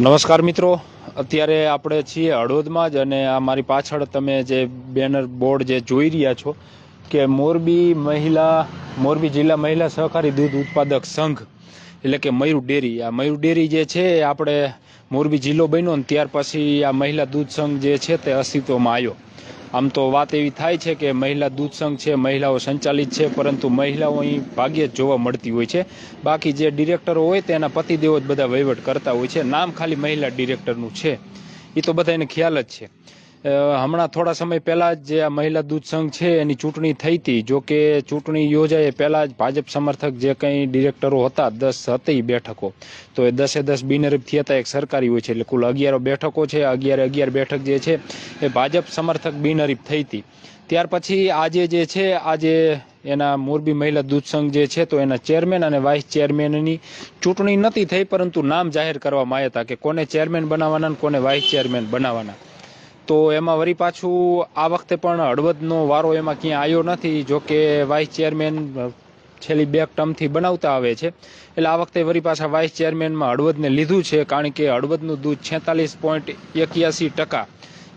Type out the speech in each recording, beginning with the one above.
નમસ્કાર મિત્રો. અત્યારે આપણે છીએ હળવદમાં જ અને આ મારી પાછળ તમે જે બેનર બોર્ડ જે જોઈ રહ્યા છો કે મોરબી મહિલા, મોરબી જિલ્લા મહિલા સહકારી દૂધ ઉત્પાદક સંઘ, એટલે કે મયુર ડેરી. આ મયુર ડેરી જે છે આપણે મોરબી જિલ્લો બન્યો ને ત્યાર પછી આ મહિલા દૂધ સંઘ જે છે તે અસ્તિત્વમાં આવ્યો. આમ તો વાત એવી થાય છે કે મહિલા દૂધ સંઘ છે, મહિલાઓ સંચાલિત છે, પરંતુ મહિલાઓ અહીં ભાગ્યે જ જોવા મળતી હોય છે. બાકી જે ડિરેક્ટરો હોય તેના પતિદેવો જ બધા વહીવટ કરતા હોય છે. નામ ખાલી મહિલા ડિરેક્ટરનું છે. એ તો બધાને ખ્યાલ જ છે. હમણાં થોડા સમય પહેલા જ જે આ મહિલા દૂધ સંઘ છે, એની ચૂંટણી થઈ હતી. જો કે ચૂંટણી યોજાય પહેલા જ ભાજપ સમર્થક જે કંઈ ડિરેક્ટરો હતા, દસ હતી બેઠકો. તો એ દસે દસ બિનહરીફ થયા હતા, એક સરકારી હોય છે, એટલે કુલ અગિયાર બેઠકો છે. અગિયાર અગિયાર બેઠક જે છે, એ ભાજપ સમર્થક બિનહરીફ થઈ હતી. ત્યાર પછી આજે જે છે, આજે એના મોરબી મહિલા દૂધ સંઘ જે છે, તો એના ચેરમેન અને વાઇસ ચેરમેનની ચૂંટણી નથી થઈ, પરંતુ નામ જાહેર કરવામાં આવ્યા હતા કે કોને ચેરમેન બનાવવાના કોને વાઇસ ચેરમેન બનાવવાના. તો એમાં વળી પાછું આ વખતે પણ હળવદનો વારો એમાં ક્યાંય આવ્યો નથી જો કે વાઇસ ચેરમેન છેલ્લી બે ટર્મથી બનાવતા આવે છે. એટલે આ વખતે વળી પાછા વાઇસ ચેરમેનમાં હળવદને લીધું છે, કારણ કે હળવદનું દૂધ છેતાલીસ પોઈન્ટ એક્યાસી ટકા.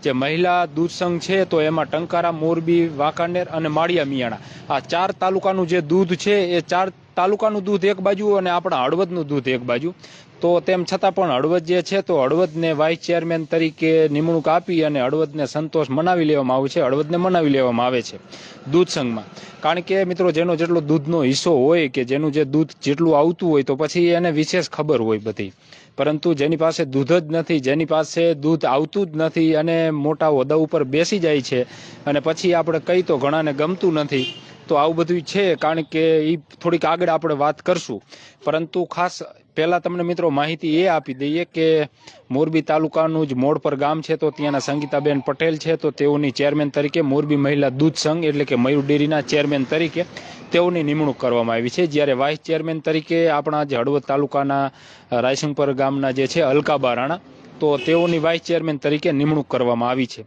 જે મહિલા દૂધ સંઘ છે, તો એમાં ટંકારા, મોરબી, વાંકાનેર અને માળિયા મિયાણા. આ ચાર તાલુકાનું જે દૂધ છે, એ ચાર તાલુકાનું દૂધ એક બાજુ અને આપણા હળવદનું દૂધ એક બાજુ. તો તેમ છતાં પણ હળવદ જે છે તો હળવદને વાઇસ ચેરમેન તરીકે નિમણૂક આપી અને હળવદને સંતોષ મનાવી લેવામાં આવે છે, હળવદને મનાવી લેવામાં આવે છે દૂધ સંઘમાં. કારણ કે મિત્રો, જેનો જેટલો દૂધનો હિસ્સો હોય કે જેનું જે દૂધ જેટલું આવતું હોય તો પછી એને વિશેષ ખબર હોય બધી. પરંતુ જેની પાસે દૂધ જ નથી, જેની પાસે દૂધ આવતું જ નથી અને મોટા હોદ્દા ઉપર બેસી જાય છે અને પછી આપણે કહી તો ઘણાને ગમતું નથી, તો આવું બધું છે કારણ કે એ થોડીક આગળ આપણે વાત કરશું. પરંતુ ખાસ પહેલા તમને મિત્રો માહિતી એ આપી દઈએ કે મોરબી તાલુકાનું જ મોડ પર ગામ છે, તો ત્યાંના સંગીતાબેન પટેલ છે, તો તેઓની ચેરમેન તરીકે મોરબી મહિલા દૂધ સંઘ, એટલે કે મયુર ડેરીના ચેરમેન તરીકે તેઓની નિમણૂક કરવામાં આવી છે. જ્યારે વાઇસ ચેરમેન તરીકે આપણા જે હળવદ તાલુકાના રાયસિંગપર ગામના જે છે અલકાબા રાણા તો તેઓની વાઇસ ચેરમેન તરીકે નિમણૂક કરવામાં આવી છે.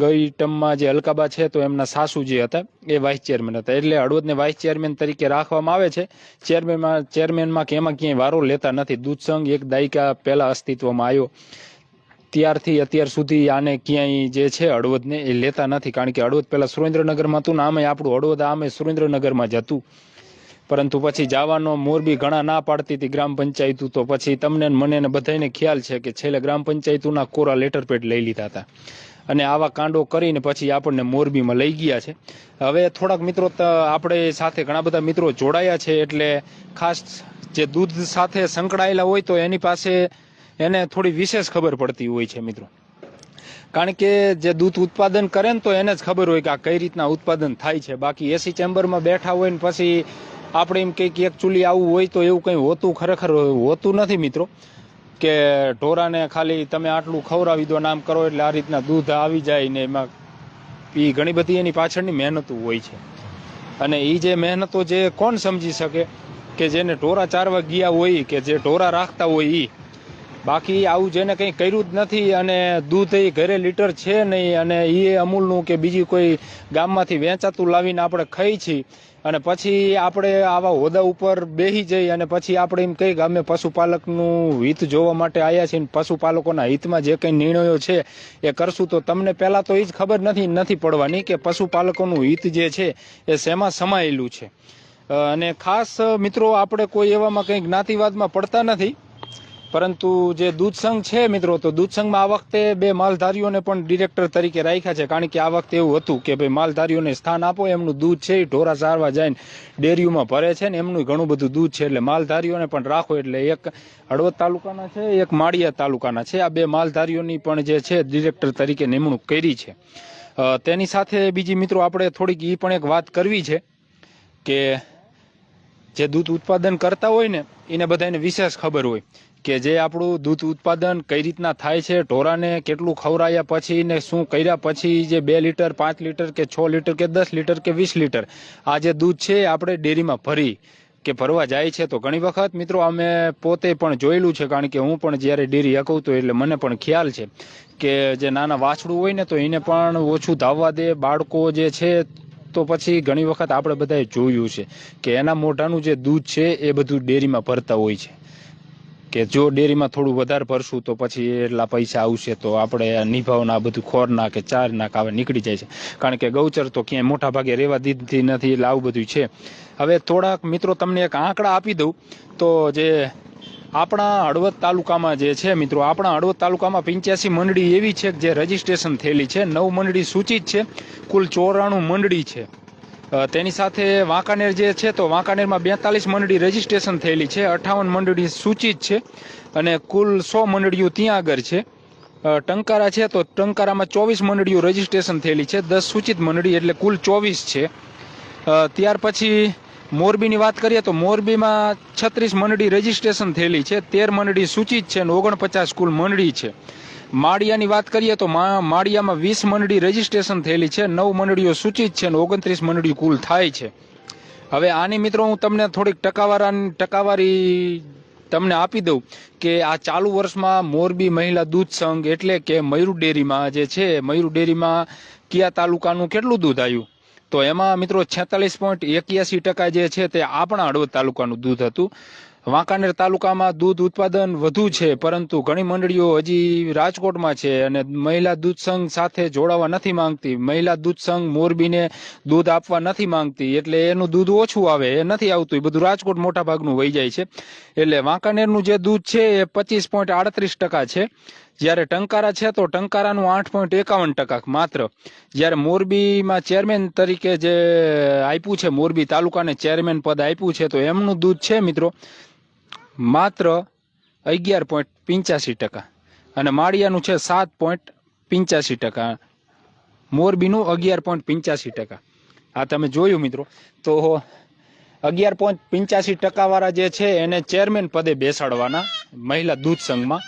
ગઈ ટર્મમાં જે અલકાબા છે તો એમના સાસુ જે હતા, એ વાઇસ ચેરમેન હતા. એટલે હળવદને વાઇસ ચેરમેન તરીકે રાખવામાં આવે છે. ચેરમેનમાં ચેરમેનમાં કે એમાં ક્યાંય વારો લેતા નથી. દૂધ સંઘ એક દાયકા પહેલા અસ્તિત્વમાં આવ્યો. ત્યારથી અત્યાર સુધી આને ક્યાંય જે છે હળવદને એ લેતા નથી. કારણ કે હળવદ પહેલા સુરેન્દ્રનગરમાં હતું ને આમે આપણું હળવદ આમે સુરેન્દ્રનગરમાં જ હતું. પરંતુ પછી જવાનો મોરબી ઘણા ના પાડતી હતી ગ્રામ પંચાયત, તો પછી તમને મને ને બધાને ખ્યાલ છે કે છેલ્લે ગ્રામ પંચાયતુના કોરા લેટર પેડ લઈ લીધા હતા. અને આવા કાંડો કરીને પછી આપણને મોરબીમાં લઈ ગયા છે. હવે થોડાક મિત્રો આપણે સાથે ઘણા બધા મિત્રો જોડાયા છે એટલે ખાસ જે દૂધ સાથે સંકળાયેલા હોય તો એની પાસે એને થોડી વિશેષ ખબર પડતી હોય છે મિત્રો. કારણ કે જે દૂધ ઉત્પાદન કરે ને તો એને જ ખબર હોય કે આ કઈ રીતના ઉત્પાદન થાય છે. બાકી એસી ચેમ્બરમાં બેઠા હોય ને પછી આપણે એમ કંઈક એક ચૂલી આવું હોય તો એવું કંઈ હોતું ખરેખર હોતું નથી મિત્રો. કે ઢોરાને ખાલી તમે આટલું ખવડાવી દો નામ કરો એટલે આ રીતના દૂધ આવી જાય ને એમાં એ ઘણી બધી એની પાછળની મહેનતો હોય છે. અને એ જે મહેનતો જે કોણ સમજી શકે? કે જેને ઢોરા ચારવા ગયા હોય કે જે ઢોરા રાખતા હોય એ બાકી આવું જેને કંઈ કર્યું જ નથી અને દૂધ એ ઘરે લીટર છે નહીં અને એ અમૂલનું કે બીજી કોઈ ગામમાંથી વેચાતું લાવીને આપણે ખાઈ છીએ. અને પછી આપણે આવા હોદ્દા ઉપર બેસી જઈ અને પછી આપણે એમ કહીએ અમે પશુપાલકનું હિત જોવા માટે આવ્યા છીએ પશુપાલકોના હિતમાં જે કંઈ નિર્ણયો છે એ કરશું તો તમને પહેલાં તો એ જ ખબર નથી નથી પડવાની કે પશુપાલકોનું હિત જે છે એ શેમાં સમાયેલું છે. અને ખાસ મિત્રો આપણે કોઈ એવામાં કંઈ જ્ઞાતિવાદમાં પડતા નથી. પરંતુ જે દૂધ સંઘ છે મિત્રો, તો દૂધ સંઘમાં આ વખતે બે માલધારીઓને પણ ડિરેક્ટર તરીકે રાખ્યા છે. કારણ કે આ વખતે એવું હતું કે ભાઈ, માલધારીઓને સ્થાન આપો, એમનું દૂધ છે એ ઢોરા સારવા જાય ડેરીઓમાં ભરે છે ને એમનું ઘણું બધું દૂધ છે એટલે માલધારીઓને પણ રાખો. એટલે એક હળવદ તાલુકાના છે, એક માળિયા તાલુકાના છે. આ બે માલધારીઓની પણ જે છે ડિરેક્ટર તરીકે નિમણૂક કરી છે. તેની સાથે બીજી મિત્રો, આપણે થોડીક એ પણ એક વાત કરવી છે કે જે દૂધ ઉત્પાદન કરતા હોય ને, એને બધાને વિશેષ ખબર હોય. કે જે આપણું દૂધ ઉત્પાદન કઈ રીતના થાય છે, ઢોરાને કેટલું ખવડાયા પછી ને શું કર્યા પછી જે બે લીટર, પાંચ લીટર કે છ લીટર કે દસ લીટર કે વીસ લીટર આ જે દૂધ છે આપણે ડેરીમાં ભરી કે ભરવા જાય છે. તો ઘણી વખત મિત્રો અમે પોતે પણ જોયેલું છે, કારણ કે હું પણ જ્યારે ડેરી હકવતો એટલે મને પણ ખ્યાલ છે કે જે નાના વાછડું હોય ને તો એને પણ ઓછું ધાવવા દે. બાળકો જે છે તો પછી ઘણી વખત આપણે બધાએ જોયું છે કે એના મોઢાનું જે દૂધ છે એ બધું ડેરીમાં ભરતા હોય છે. કે જો ડેરીમાં થોડું વધારે ભરશું તો પછી એટલા પૈસા આવશે તો આપણે નિભાવના બધું ખોરના કે ચાર નાક આવે નીકળી જાય છે. કારણ કે ગૌચર તો ક્યાંય મોટા ભાગે રહેવા દીધી નથી એટલે આવું બધું છે. હવે થોડાક મિત્રો તમને એક આંકડા આપી દઉં. તો જે આપણા હળવદ તાલુકામાં જે છે મિત્રો, આપણા હળવદ તાલુકામાં પંચ્યાસી મંડળી એવી છે કે જે રજીસ્ટ્રેશન થયેલી છે. નવ મંડળી સૂચિત છે. કુલ ચોરાણું મંડળી છે. તેની સાથે વાંકાનેર જે છે તો વાંકાનેરમાં બેતાલીસ મંડળી રજીસ્ટ્રેશન થયેલી છે, અઠાવન મંડળી સૂચિત છે અને કુલ સો મંડળીઓ ત્યાં આગળ છે. ટંકારા છે તો ટંકારામાં ચોવીસ મંડળીઓ રજીસ્ટ્રેશન થયેલી છે, દસ સૂચિત મંડળી એટલે કુલ ચોવીસ છે. ત્યાર પછી મોરબીની વાત કરીએ તો મોરબીમાં છત્રીસ મંડળી રજીસ્ટ્રેશન થયેલી છે, તેર મંડળી સૂચિત છે અને ઓગણપચાસ કુલ મંડળી છે. માળિયાની વાત કરીએ તો માળિયામાં વીસ મંડળી રજીસ્ટ્રેશન થયેલી છે, નવ મંડળીઓ સૂચિત છે અને ઓગણત્રીસ મંડળી કુલ થાય છે. હવે આની મિત્રો હું તમને થોડીક ટકાવારાની ટકાવારી તમને આપી દઉં કે આ ચાલુ વર્ષમાં મોરબી મહિલા દૂધ સંઘ એટલે કે મયુર ડેરીમાં જે છે, મયુર ડેરીમાં કયા તાલુકાનું કેટલું દૂધ આવ્યું? તો એમાં મિત્રો છેતાલીસ પોઈન્ટ એક્યાસી ટકા જે છે તે આપણા હળવદ તાલુકાનું દૂધ હતું. વાંકાનેર તાલુકામાં દૂધ ઉત્પાદન વધુ છે, પરંતુ ઘણી મંડળીઓ હજી રાજકોટમાં છે અને મહિલા દૂધ સંઘ સાથે જોડાવા નથી માંગતી. મહિલા દૂધ સંઘ મોરબીને દૂધ આપવા નથી માંગતી, એટલે એનું દૂધ ઓછું આવે, એ નથી આવતું. એ બધું રાજકોટ મોટા ભાગનું વહી જાય છે. એટલે વાંકાનેરનું જે દૂધ છે, એ પચીસ પોઈન્ટ આડત્રીસ ટકા છે. જ્યારે ટંકારા છે, તો ટંકારાનું આઠ પોઈન્ટ એકાવન ટકા માત્ર. જ્યારે મોરબીમાં ચેરમેન તરીકે જે આપ્યું છે, મોરબી તાલુકાને ચેરમેન પદ આપ્યું છે, તો એમનું દૂધ છે, મિત્રો. માત્ર અગિયાર પોઈન્ટ પંચ્યાસી ટકા અને માળિયાનું છે સાત પોઈન્ટ પંચ્યાસી ટકા. મોરબીનું અગિયાર પોઈન્ટ પંચ્યાસી ટકા. આ તમે જોયું મિત્રો. તો અગિયાર પોઈન્ટ પંચ્યાસી ટકાવાળા જે છે એને ચેરમેન પદે બેસાડવાના મહિલા દૂધ સંઘમાં.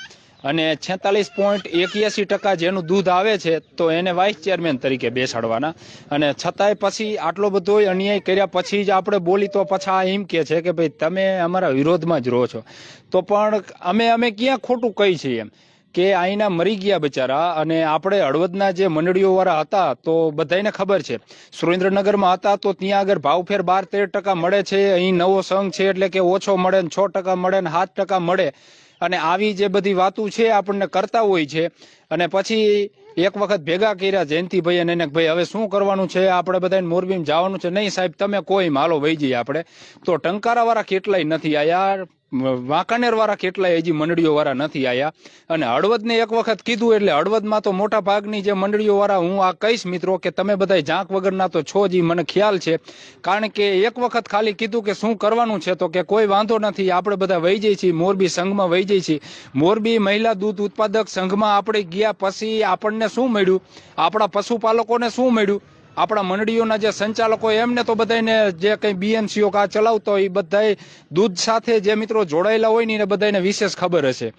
અને છેતાલીસ પોઈન્ટ એક્યાસી ટકા જેનું દૂધ આવે છે, તો એને વાઇસ ચેરમેન તરીકે બેસાડવાના. અને છતાંય પછી આટલો બધો અન્યાય કર્યા પછી જ આપણે બોલી તો પાછા એમ કે છે કે ભાઈ, તમે અમારા વિરોધમાં જ રહો છો. તો પણ અમે અમે ક્યાં ખોટું કહી છીએ એમ? કે અહીંના મરી ગયા બિચારા અને આપણે હળવદના જે મંડળીઓવાળા હતા, તો બધાને ખબર છે. સુરેન્દ્રનગરમાં હતા, તો ત્યાં આગળ ભાવફેર બાર તેર ટકા મળે છે, અહીં નવો સંઘ છે એટલે કે ઓછો મળે ને છ ટકા મળે ને સાત ટકા મળે. અને આવી જે બધી વાતો છે આપણને કરતા હોય છે. અને પછી એક વખત ભેગા કર્યા જયંતિભાઈ અને ભાઈ હવે શું કરવાનું છે? આપણે બધાને મોરબીમાં જવાનું છે. નહીં સાહેબ, તમે કોઈ માલો વહી જઈએ આપણે. તો ટંકારા વાળા કેટલાય નથી આયા વાંકાનેર વાળા કેટલાય હજી મંડળીઓ વાળા નથી આયા. અને હળવદને એક વખત કીધું એટલે હળવદમાં તો મોટા ભાગની જે મંડળીઓ વાળા હું આ કહીશ મિત્રો કે તમે બધા જાંક વગરના તો છો જ મને ખ્યાલ છે. કારણ કે એક વખત ખાલી કીધું કે શું કરવાનું છે તો કે કોઈ વાંધો નથી, આપણે બધા વહી જઈએ છીએ, મોરબી સંઘમાં વહી જઈએ છીએ. મોરબી મહિલા દૂધ ઉત્પાદક સંઘમાં આપણે ગયા પછી આપણને શું મળ્યું? આપણા પશુપાલકોને શું મળ્યું? આપણા મંડળીઓના જે સંચાલકો એમને તો બધાને જે કંઈ બીએમસીઓ કા ચલાવતો હોય એ બધાય દૂધ સાથે જે મિત્રો જોડાયેલા હોય ને એને બધાને વિશેષ ખબર હશે.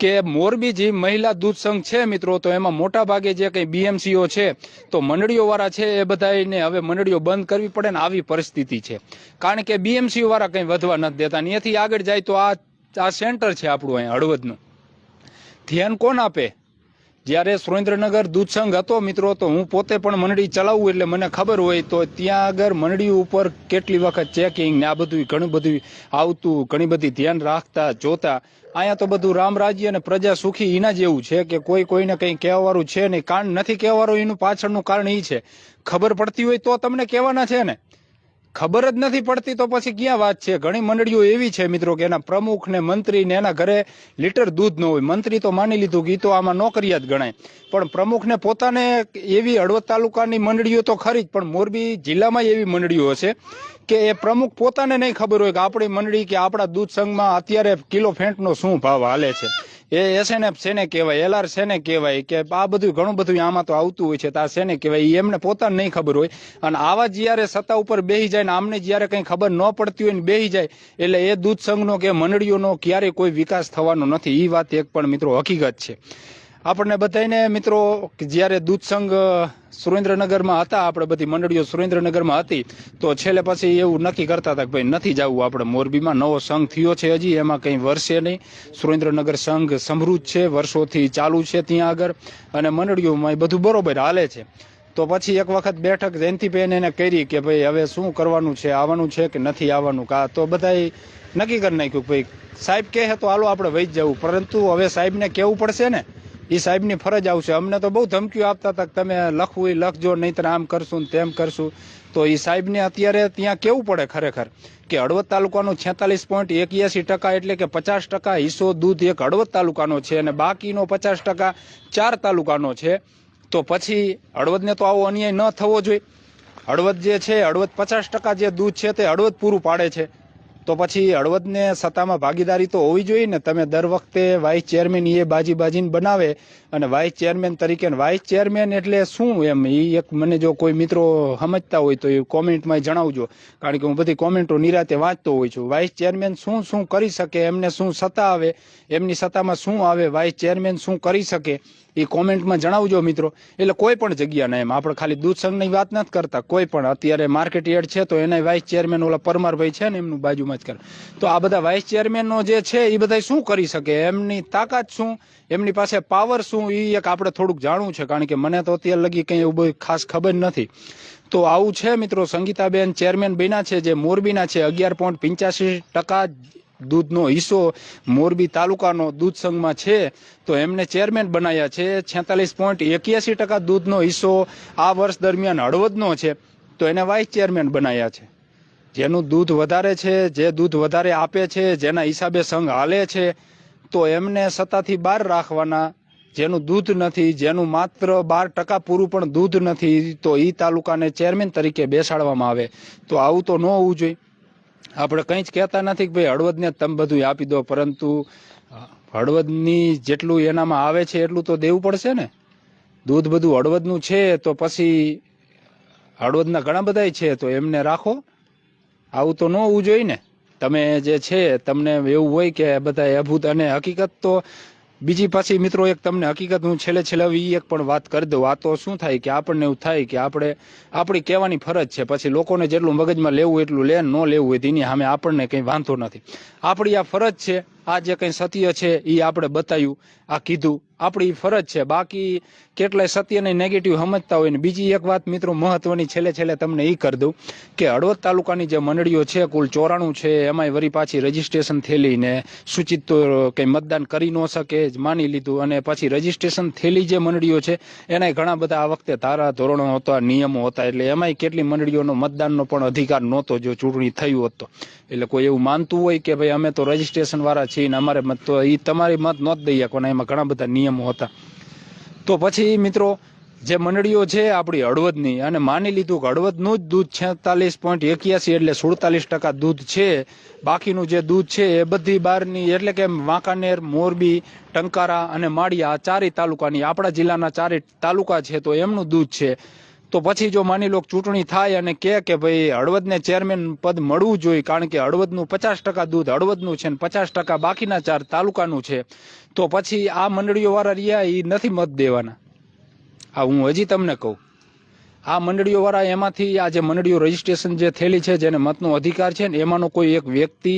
કે મોરબી જે મહિલા દૂધ સંઘ છે મિત્રો, તો એમાં મોટા ભાગે જે કંઈ બીએમસીઓ છે, તો મંડળીઓ વાળા છે એ બધાને હવે મંડળીઓ બંધ કરવી પડે ને આવી પરિસ્થિતિ છે. કારણ કે બીએમસીઓ વાળા કંઈ વધવા નથી દેતા એથી આગળ જાય તો આ આ સેન્ટર છે આપણું અહીંયા હળવદનું. ધ્યાન કોણ આપે? જ્યારે સુરેન્દ્રનગર દૂધ સંઘ હતો, મિત્રો, તો હું પોતે પણ મંડળી ચલાવું એટલે મને ખબર હોય તો ત્યાં આગળ મંડળી ઉપર કેટલી વખત ચેકિંગ ને આ બધું ઘણું બધું આવતું, ઘણી બધી ધ્યાન રાખતા, જોતા. અહીંયા તો બધું રામ રાજ્ય અને પ્રજા સુખી એના જેવું છે કે કોઈ કોઈને કંઈ કહેવાવાળું છે નહીં. કારણ નથી કહેવાળું એનું પાછળનું કારણ એ છે. ખબર પડતી હોય તો તમને કહેવાના છે ને. ખબર જ નથી પડતી તો પછી ક્યાં વાત છે? ઘણી મંડળીઓ એવી છે મિત્રો કે એના પ્રમુખ ને મંત્રી ને એના ઘરે લીટર દૂધ ન હોય. મંત્રી તો માની લીધું કે તો આમાં નોકરિયા જ ગણાય. પણ પ્રમુખને પોતાને એવી હળવદ તાલુકાની મંડળીઓ તો ખરી જ, પણ મોરબી જિલ્લામાં એવી મંડળીઓ હશે કે એ પ્રમુખ પોતાને નહીં ખબર હોય કે આપણી મંડળી કે આપણા દૂધ સંઘમાં અત્યારે કિલો ફેંટનો શું ભાવ હાલે છે. એ એસએનએફ શેને કહેવાય? એલઆર શેને કહેવાય? કે આ બધું ઘણું બધું આમાં તો આવતું હોય છે, તો આ શેને કહેવાય? એ એમને પોતાને નહીં ખબર હોય. અને આવા જ્યારે સત્તા ઉપર બેહી જાય ને આમને જ્યારે કંઈ ખબર ન પડતી હોય ને બેહી જાય, એટલે એ દૂધ સંઘનો કે મંડળીઓનો ક્યારેય કોઈ વિકાસ થવાનો નથી. એ વાત એક પણ મિત્રો હકીકત છે. આપણને બધાને મિત્રો, જ્યારે દૂધ સંઘ સુરેન્દ્રનગરમાં હતા, આપણે બધી મંડળીઓ સુરેન્દ્રનગરમાં હતી, તો છેલ્લે પછી એવું નક્કી કરતા હતા કે ભાઈ નથી જવું આપણે. મોરબીમાં નવો સંઘ થયો છે હજી, એમાં કંઈ વર્ષે નહીં. સુરેન્દ્રનગર સંઘ સમૃદ્ધ છે, વર્ષોથી ચાલુ છે ત્યાં આગળ, અને મંડળીઓમાં બધું બરોબર હાલે છે. તો પછી એક વખત બેઠક જયંતિબેન એને કરી કે ભાઈ હવે શું કરવાનું છે, આવવાનું છે કે નથી આવવાનું? કા તો બધાય નક્કી કરી નાખ્યું કે ભાઈ સાહેબ કહે તો હાલો આપણે વહી જવું. પરંતુ હવે સાહેબને કહેવું પડશે ને? એ સાહેબની ફરજ આવશે. અમને તો બહુ ધમકીઓ આપતા હતા તમે લખવું એ લખજો, નહીંતર આમ કરશું ને તેમ કરશું. તો એ સાહેબને અત્યારે ત્યાં કેવું પડે ખરેખર? કે હળવદ તાલુકાનું છેતાલીસ પોઈન્ટ એક્યાસી ટકા એટલે કે પચાસ ટકા હિસ્સો દૂધ એક હળવદ તાલુકાનો છે અને બાકીનો પચાસ ટકા ચાર તાલુકાનો છે. તો પછી હળવદને તો આવો અન્યાય ન થવો જોઈએ. હળવદ જે છે, હળવદ પચાસ ટકા જે દૂધ છે તે હળવદ પૂરું પાડે છે. તો પછી હળવદને સત્તામાં ભાગીદારી તો હોવી જોઈએ ને. તમે દર વખતે વાઇસ ચેરમેન એ બાજી બાજીને બનાવે અને વાઇસ ચેરમેન તરીકે વાઇસ ચેરમેન એટલે શું એમ? એ એક મને જો કોઈ મિત્રો સમજતા હોય તો એ કોમેન્ટમાં જણાવજો. કારણ કે હું બધી કોમેન્ટો નિરાતે વાંચતો હોઉં છું. વાઇસ ચેરમેન શું શું કરી શકે? એમને શું સત્તા આવે? એમની સત્તામાં શું આવે? વાઇસ ચેરમેન શું કરી શકે? એ કોમેન્ટમાં જણાવજો મિત્રો. એટલે કોઈ પણ જગ્યાના એમ. આપણે ખાલી દૂધ સંઘની વાત નથી કરતા. કોઈ પણ. અત્યારે માર્કેટ યાર્ડ છે તો એના વાઇસ ચેરમેન ઓલા પરમારભાઈ છે ને એમનું બાજુમાં જ કરે. તો આ બધા વાઇસ ચેરમેનનો જે છે એ બધા શું કરી શકે? એમની તાકાત શું? એમની પાસે પાવર શું? એ એક આપણે થોડુંક જાણવું છે, કારણ કે મને તો અત્યારે લગી કંઈ એવું ખાસ ખબર નથી. તો આવું છે મિત્રો, સંગીતાબેન ચેરમેન બન્યા છે, જે મોરબીના છે, અગિયાર પોઈન્ટ પંચ્યાસી ટકા દૂધનો હિસ્સો મોરબી તાલુકાનો દૂધ સંઘમાં છે. તો એમને ચેરમેન બનાવ્યા છે, છેતાલીસ પોઈન્ટ એક્યાસી ટકા દૂધનો હિસ્સો આ વર્ષ દરમિયાન હળવદનો છે. તો એને વાઇસ ચેરમેન બનાવ્યા છે. જેનું દૂધ વધારે છે, જે દૂધ વધારે આપે છે, જેના હિસાબે સંઘ હાલે છે, તો એમને સત્તાથી બહાર રાખવાના. જેનું દૂધ નથી, જેનું માત્ર બાર ટકા પૂરું પણ દૂધ નથી, તો એ તાલુકાને ચેરમેન તરીકે બેસાડવામાં આવે. તો આવું તો ન હોવું જોઈએ. આપણે કંઈ જ કહેતા નથી કે ભાઈ હળવદને તમે બધું આપી દો, પરંતુ હળવદની જેટલું એનામાં આવે છે, એટલું તો દેવું પડશે ને. દૂધ બધું હળવદનું છે, તો પછી હળવદના ઘણા બધાય છે, તો એમને રાખો. આવું તો ન હોવું જોઈએ ને. તમે જે છે, તમને એવું હોય કે બધા અભૂત અને હકીકત, તો બીજી પાછી મિત્રો એક તમને હકીકત હું છેલ્લે છેલ્લે એ એક પણ વાત કરી દઉં. આ તો શું થાય કે આપણને એવું થાય કે આપણે, આપણી કહેવાની ફરજ છે. પછી લોકોને જેટલું મગજમાં લેવું એટલું લે, ન લેવું હોય તેની સામે આપણને કંઈ વાંધો નથી. આપણી આ ફરજ છે આ જે કંઈ સત્ય છે, એ આપણે બતાવ્યું આ કીધું. આપણી ફરજ છે. બાકી કેટલાય સત્યને નેગેટિવ સમજતા હોય ને બીજી એક વાત મિત્રો મહત્વની છેલ્લે છેલ્લે તમને એ કરી દઉં કે હળવદ તાલુકાની જે મંડળીઓ છે, કુલ ચોરાણું છે, એમાંય વરી પાછી રજીસ્ટ્રેશન થયેલી ને સૂચિત કંઈ મતદાન કરી ન શકે, જ માની લીધું અને પછી રજીસ્ટ્રેશન થયેલી જે મંડળીઓ છે, એનાય ઘણા બધા આ વખતે ધારા ધોરણો હતા, નિયમો હતા, એટલે એમાંય કેટલી મંડળીઓનો મતદાનનો પણ અધિકાર નહોતો જો ચૂંટણી થયું હોત એટલે કોઈ એવું માનતું હોય કે ભાઈ અમે તો રજીસ્ટ્રેશન વાળા છીએ ને અમારે મત તો એ તમારી મત નહોત દઈ કોને એમાં ઘણા બધા નિયમો હતા. તો પછી મિત્રો, જે મંડળીઓ છે આપણી હળવદની, અને માની લીધું કે હળવદનું જ દૂધ છેતાલીસ પોઈન્ટ એક્યાસી એટલે સુડતાલીસ ટકા દૂધ છે, બાકીનું જે દૂધ છે એ બધી બહારની એટલે કે વાંકાનેર, મોરબી, ટંકારા અને માળિયા આ ચારેય તાલુકાની, આપણા જિલ્લાના ચારેય તાલુકા છે તો એમનું દૂધ છે. તો પછી જો માની લો કે ચૂંટણી થાય અને કહે કે ભાઈ હળવદને ચેરમેન પદ મળવું જોઈએ, કારણ કે હળવદનું પચાસ ટકા દૂધ હળવદનું છે ને પચાસ ટકા બાકીના ચાર તાલુકાનું છે, તો પછી આ મંડળીઓ વાળા રહ્યા એ નથી મત દેવાના. આ હું હજી તમને કહું. આ મંડળીઓ વાળા એમાંથી આ જે મંડળીઓ રજીસ્ટ્રેશન જે થયેલી છે, જેને મતનો અધિકાર છે ને એમાંનો કોઈ એક વ્યક્તિ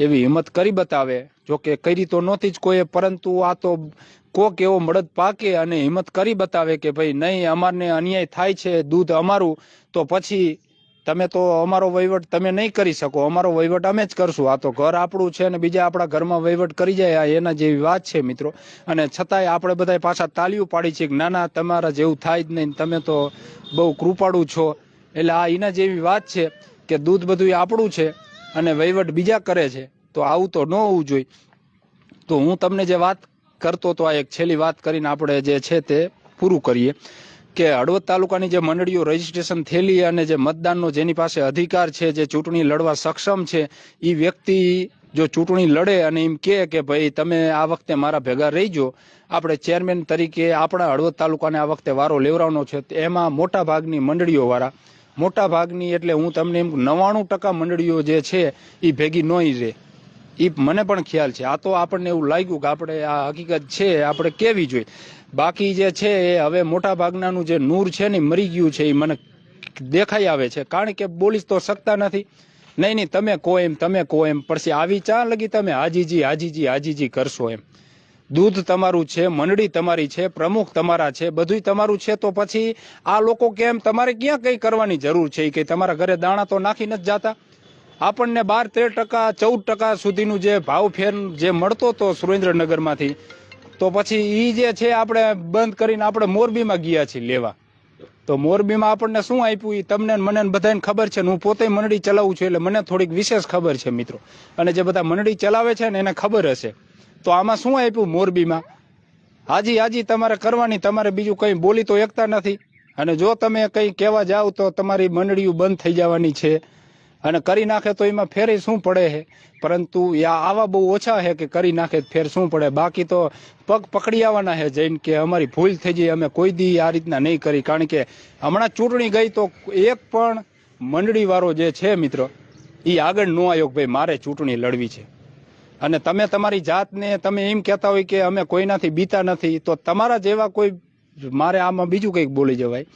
એવી હિંમત કરી બતાવે, જો કે કરી તો નહોતી જ કોઈએ પરંતુ આ તો કોક એવો મળદ પાકે અને હિંમત કરી બતાવે કે ભાઈ નહીં, અમારને અન્યાય થાય છે, દૂધ અમારું, તો પછી તમે તો અમારો વહીવટ તમે નહીં કરી શકો. અમારો વહીવટ અમે જ કરશું. આ તો ઘર આપણું છે અને બીજા આપણા ઘરમાં વહીવટ કરી જાય, આ એના જેવી વાત છે મિત્રો. અને છતાંય આપણે બધા પાછા તાલીઓ પાડી છે કે ના ના, તમારા જેવું થાય જ નહીં તમે તો બહુ કૃપાળુ છો. એટલે આ એના જેવી વાત છે કે દૂધ બધું આપણું છે અને વહીવટ બીજા કરે છે. તો આવું તો ન હોવું જોઈએ. તો હું તમને જે વાત કરતો તો આ એક છેલ્લી વાત કરીને આપણે જે છે તે પૂરું કરીએ કે હળવદ તાલુકાની જે મંડળીઓ રજીસ્ટ્રેશન થયેલી અને જે મતદાનનો જેની પાસે અધિકાર છે, જે ચૂંટણી લડવા સક્ષમ છે એ વ્યક્તિ જો ચૂંટણી લડે અને એમ કહે કે ભાઈ, તમે આ વખતે મારા ભેગા રહીજો. આપણે ચેરમેન તરીકે આપણા હળવદ તાલુકાને આ વખતે વારો લેવડાવવાનો છે. એમાં મોટા ભાગની મંડળીઓ વાળા મોટા ભાગની એટલે હું તમને એમ નવ્વાણું ટકા મંડળીઓ જે છે એ ભેગી નહીં રહે. એ મને પણ ખ્યાલ છે. આ તો આપણને એવું લાગ્યું કે આપણે આ હકીકત છે, આપણે કેવી જોઈએ. બાકી જે છે એ હવે મોટા ભાગનાનું જે નૂર છે ને મરી ગયું છે એ મને દેખાઈ આવે છે. કારણ કે બોલી તો શકતા નથી. નહીં નહીં, તમે કહો એમ, તમે કહો એમ. પછી આવી ચા લગી તમે? હાજીજી હાજીજી હાજીજી કરશો એમ. દૂધ તમારું છે, મંડળી તમારી છે, પ્રમુખ તમારા છે, બધુંય તમારું છે તો પછી આ લોકો કેમ? તમારે ક્યાં કંઈ કરવાની જરૂર છે? કે તમારા ઘરે દાણા તો નાખી નથી જાતા? આપણને બાર તેર ટકા, ચૌદ ટકા સુધીનું જે ભાવ ફેર જે મળતો હતો સુરેન્દ્રનગરમાંથી. તો પછી એ જે છે આપણે બંધ કરીને આપણે મોરબીમાં ગયા છીએ લેવા. તો મોરબીમાં આપણને શું આપ્યું? એ તમને મને બધાને ખબર છે હું પોતે મંડળી ચલાવું છું એટલે મને થોડીક વિશેષ ખબર છે મિત્રો. અને જે બધા મંડળી ચલાવે છે ને એને ખબર હશે. તો આમાં શું આપ્યું મોરબીમાં? હાજી હાજી, તમારે કરવાની, તમારે બીજું કંઈ બોલી તો એકતા નથી. અને જો તમે કંઈ કહેવા જાઓ તો તમારી મંડળીઓ બંધ થઈ જવાની છે. અને કરી નાખે તો એમાં ફેરે શું પડે છે પરંતુ યા આવા બહુ ઓછા છે કે કરી નાખે ફેર શું પડે? બાકી તો પગ પકડી આવવાના છે જઈને કે અમારી ભૂલ થઈ જાય, અમે કોઈ દી આ રીતના નહીં કરી. કારણ કે હમણાં ચૂંટણી ગઈ તો એક પણ મંડળીવાળો જે છે મિત્રો એ આગળ નો આવ્યો ભાઈ મારે ચૂંટણી લડવી છે. અને તમે તમારી જાતને, તમે એમ કહેતા હોય કે અમે કોઈનાથી બીતા નથી, તો તમારા જેવા કોઈ, મારે આમાં બીજું કંઈક બોલી જવાય.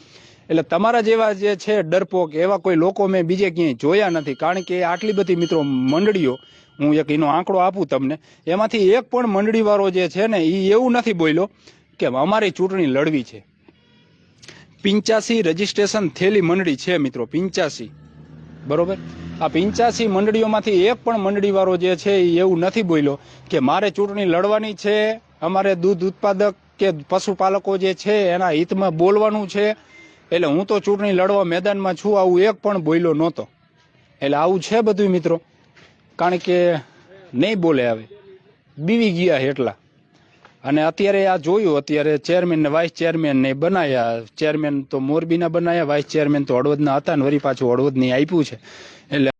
એટલે તમારા જેવા જે છે ડરપોક, એવા કોઈ લોકો મેં બીજે ક્યાંય જોયા નથી. કારણ કે આટલી બધી મિત્રો મંડળીઓ, હું એક એનો આંકડો આપું તમને, એમાંથી એક પણ મંડળીવાળો જે છે ને એ એવું નથી બોલ્યો કે અમારી ચૂંટણી લડવી છે. પિંચાસી રજીસ્ટ્રેશન થયેલી મંડળી છે મિત્રો પિંચાસી બરોબર? આ પિંચાસી મંડળીઓમાંથી એક પણ મંડળીવાળો જે છે એ એવું નથી બોલ્યો કે મારે ચૂંટણી લડવાની છે, અમારે દૂધ ઉત્પાદક કે પશુપાલકો જે છે એના હિતમાં બોલવાનું છે એટલે હું તો ચૂંટણી લડવા મેદાનમાં છું, આવું એક પણ બોલ્યો નહોતો. એટલે આવું છે બધું મિત્રો. કારણ કે નહીં બોલે હવે બીવી ગયા એટલા અને અત્યારે આ જોયું, અત્યારે ચેરમેન ને વાઇસ ચેરમેન ને બનાયા. ચેરમેન તો મોરબીના બનાયા વાઇસ ચેરમેન તો હળવદના હતા ને વરી પાછું હળવદની આપ્યું છે. એટલે